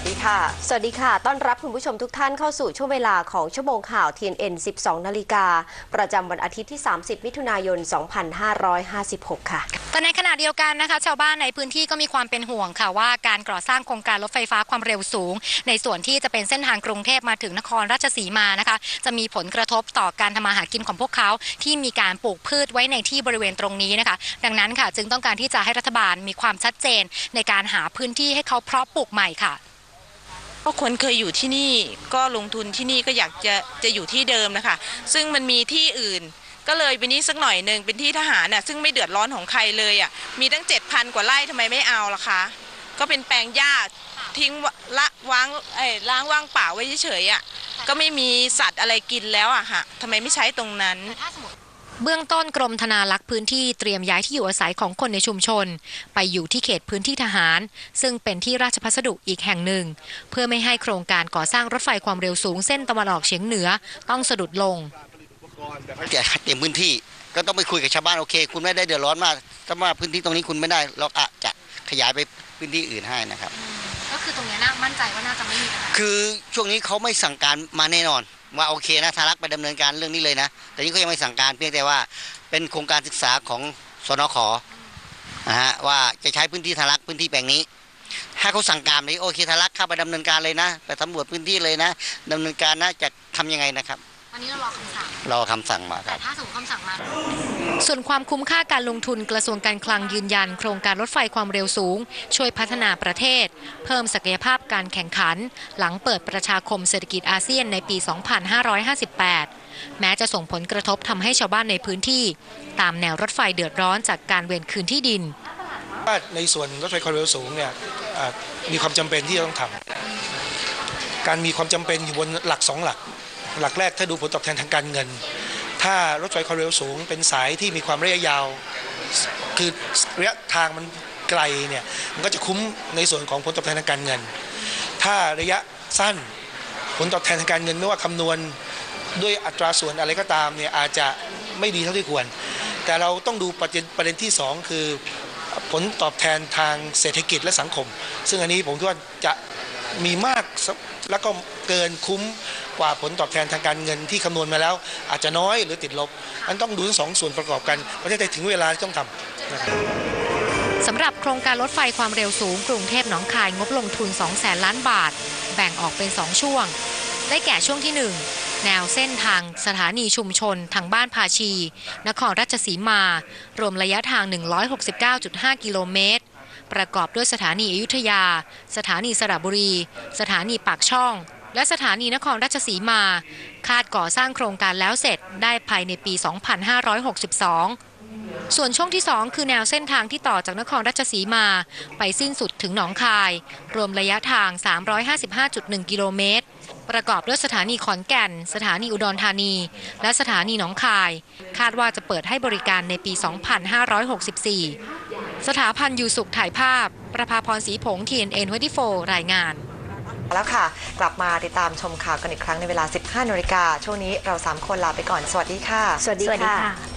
สดีค่ะ สวัสดีค่ะ ต้อนรับคุณผู้ชมทุกท่านเข้าสู่ช่วงเวลาของชั่วโมงข่าว TNN 12 นาฬิกา ประจำวันอาทิตย์ที่ 30 มิถุนายน 2556 ค่ะ แต่ในขณะเดียวกันนะคะ ชาวบ้านในพื้นที่ก็มีความเป็นห่วงค่ะว่าการก่อสร้างโครงการรถไฟฟ้าความเร็วสูง ในส่วนที่จะเป็นเส้นทางกรุงเทพมาถึงนครราชสีมานะคะ จะมีผลกระทบต่อการทำมาหากินของพวกเขา ที่มีการปลูกพืชไว้ในที่บริเวณตรงนี้นะคะ ดังนั้นค่ะ จึงต้องการที่จะให้รัฐบาลมีความชัดเจน ในการหาพื้นที่ให้เขาเพาะปลูกใหม่ค่ะ ก็คนเคยอยู่ที่นี่ก็ลงทุนที่นี่ก็อยากจะจะอยู่ที่เดิมนะคะ ซึ่งมันมีที่อื่น ก็เลยไปนี้สักหน่อยหนึ่งเป็นที่ทหารน่ะซึ่งไม่เดือดร้อนของใครเลยอะมีตั้ง 7,000 กว่าไร่ทำไมไม่เอาล่ะคะ ก็เป็นแปลงหญ้าทิ้งละวางเอ้ล้างว่างเปล่าไว้เฉยๆอะก็ไม่มีสัตว์อะไรกินแล้วอะค่ะทำไมไม่ใช้ตรงนั้น เบื้องต้นกรมธนารักษ์พื้นที่เตรียมย้ายที่อยู่อาศัยของคนในชุมชน ไปอยู่ที่เขตพื้นที่ทหาร ซึ่งเป็นที่ราชพัสดุอีกแห่งหนึ่ง เพื่อไม่ให้โครงการก่อสร้างรถไฟความเร็วสูงเส้นตะวันออกเฉียงเหนือต้องสะดุดลงจะเต็มพื้นที่ก็ต้องไปคุยกับชาวบ้านโอเค คุณไม่ได้เดือดร้อนมากถ้าว่าพื้นที่ตรงนี้คุณไม่ได้เราอาจจะขยายไปพื้นที่อื่นให้นะครับ ก็คือตรงนี้น่ามั่นใจว่าน่าจะไม่มีปัญหาคือช่วงนี้เขาไม่สั่งการมาแน่นอน ว่าโอเคนะทารักไปดำเนินการเรื่องนี้เลยนะ แต่นี่เขายังไม่สั่งการเพียงแต่ว่าเป็นโครงการศึกษาของสนขนะฮะว่าจะใช้พื้นที่ทารักพื้นที่แปลงนี้ถ้าเขาสั่งการเลยโอเคทารักเข้าไปดำเนินการเลยนะ ไปสำรวจพื้นที่เลยนะดำเนินการนะจะทำยังไงนะครับ อันนี้เรารอคำสั่ง รอคำสั่งมาคแต่รับ ถ้าสมมติคำสั่งมา ส่วนความคุ้มค่าการลงทุนกระทรวงการคลังยืนยัน โครงการรถไฟความเร็วสูง ช่วยพัฒนาประเทศ เพิ่มศักยภาพการแข่งขัน หลังเปิดประชาคมเศรษฐกิจอาเซียนในปี 2558 แม้จะส่งผลกระทบทำให้ชาวบ้านในพื้นที่ ตามแนวรถไฟเดือดร้อนจากการเวรคืนที่ดิน ว่าในส่วนรถไฟความเร็วสูงเนี่ยอ่ามีความจำเป็นที่จะต้องทำการมีความจำเป็นอยู่บนหลักสองหลัก หลักแรกถ้าดูผลตอบแทนทางการเงิน ถ้ารถไฟความเร็วสูงเป็นสายที่มีความระยะยาว คือระยะทางมันไกลเนี่ยมันก็จะคุ้มในส่วนของผลตอบแทนทางการเงิน ถ้าระยะสั้นผลตอบแทนทางการเงินไม่ว่าคำนวณด้วยอัตราส่วนอะไรก็ตามเนี่ยอาจจะไม่ดีเท่าที่ควร แต่เราต้องดูประเด็นประเด็นที่สองคือผลตอบแทนทางเศรษฐกิจและสังคม ซึ่งอันนี้ผมคิดว่าจะมีมากแล้วก็เกินคุ้มกว่าผลตอบแทนทางการเงินที่คำนวณมาแล้ว อาจจะน้อยหรือติดลบอันต้องดูทั้งสองส่วนประกอบกันประเทศไทยถึงเวลาที่ต้องทำนะครับสำหรับโครงการรถไฟความเร็วสูงกรุงเทพหนองคายงบลงทุน2แสนล้านบาท แบ่งออกเป็น 2 ช่วง ได้แก่ช่วงที่ 1 แนวเส้นทางสถานีชุมชน ทางบ้านภาชี นครราชสีมา รวมระยะทาง 169.5 กิโลเมตร ประกอบด้วยสถานีอยุธยา สถานีสระบุรี สถานีปากช่อง และสถานีนครราชสีมา คาดก่อสร้างโครงการแล้วเสร็จได้ภายในปี 2562 ส่วนช่วงที่ 2 คือแนวเส้นทางที่ต่อจากนครราชสีมา ไปสิ้นสุดถึงหนองคาย รวมระยะทาง 355.1 กิโลเมตร ประกอบด้วยสถานีขอนแก่น สถานีอุดรธานี และสถานีหนองคาย คาดว่าจะเปิดให้บริการในปี 2564 สถาพันยูสุขถ่ายภาพ ประภาพรศรีผง TNN 24รายงาน แล้วค่ะ กลับมาติดตามชมข่าวกันอีกครั้งในเวลา 15นาฬิกาช่วงนี้เรา 3 คนลาไปก่อน สวัสดีค่ะ สวัสดีค่ะ